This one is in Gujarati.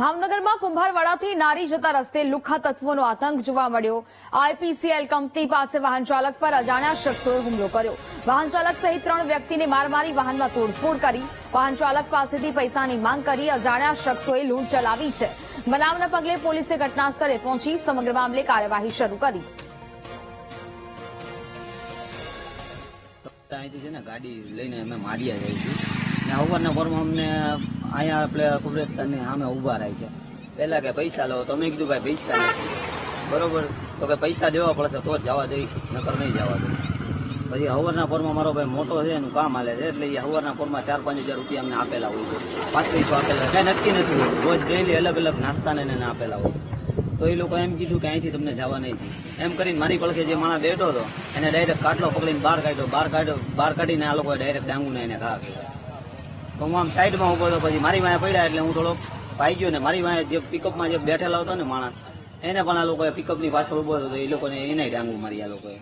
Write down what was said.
ભાવનગરમાં કુંભારવાડાથી નારી જતા રસ્તે લુખા તત્વોનો આતંક જોવા મળ્યો. આઈપીસીએલ કંપની પાસે વાહન ચાલક પર અજાણ્યા શખ્સોએ હુમલો કર્યો. વાહન ચાલક સહિત ત્રણ વ્યક્તિને માર વાહનમાં તોડફોડ કરી. વાહન ચાલક પાસેથી પૈસાની માંગ કરી અજાણ્યા શખ્સોએ લૂંટ ચલાવી છે. બનાવના પગલે પોલીસે ઘટના સ્થળે પહોંચી સમગ્ર મામલે કાર્યવાહી શરૂ કરી. ગાડી લઈને અમે માળિયા જઈએ છીએ ને અવારના પરમાં અમને અહીંયા આપણે કુબરસ્તાનની સામે ઊભા રહી છે. પહેલાં કે પૈસા લો, તો મેં કીધું, ભાઈ, પૈસા નથી બરોબર? તો કે પૈસા દેવા પડશે, તો જ જવા દઈશ, નકર નહીં જવા દઈશ પછી હવારના પોરમાં મારો ભાઈ મોટો છે, એનું કામ હાલે છે, એટલે એ હવારના પોરમાં ચાર પાંચ હજાર રૂપિયા અમને આપેલા હોય છે. પાંત્રીસો આપેલા કાંઈ નક્કી નથી. રોજ ડેલી અલગ અલગ નાસ્તાને એને આપેલા હોય. તો એ લોકો એમ કીધું કે અહીંથી તમને જવા નહીં એમ કરીને મારી પડખે જે માણસ બેઠો હતો, એને ડાયરેક્ટ કાટલો પકડીને બહાર કાઢ્યો. બહાર કાઢ્યો, બહાર કાઢીને આ લોકોએ ડાયરેક્ટ ડાંગુને એને ઘા કર્યો. તો હું આમ સાઈડમાં ઊભો હતો પછી મારી વાંહે પડ્યા એટલે હું થોડો ભાઈ ગયો ને મારી વાંહે જે પિકઅપમાં જે બેઠેલા હતો ને માણસ, એને પણ આ લોકોએ પિકઅપની પાછળ ઊભો હતો એ લોકોને એને ડાંગુ મારી આ લોકોએ.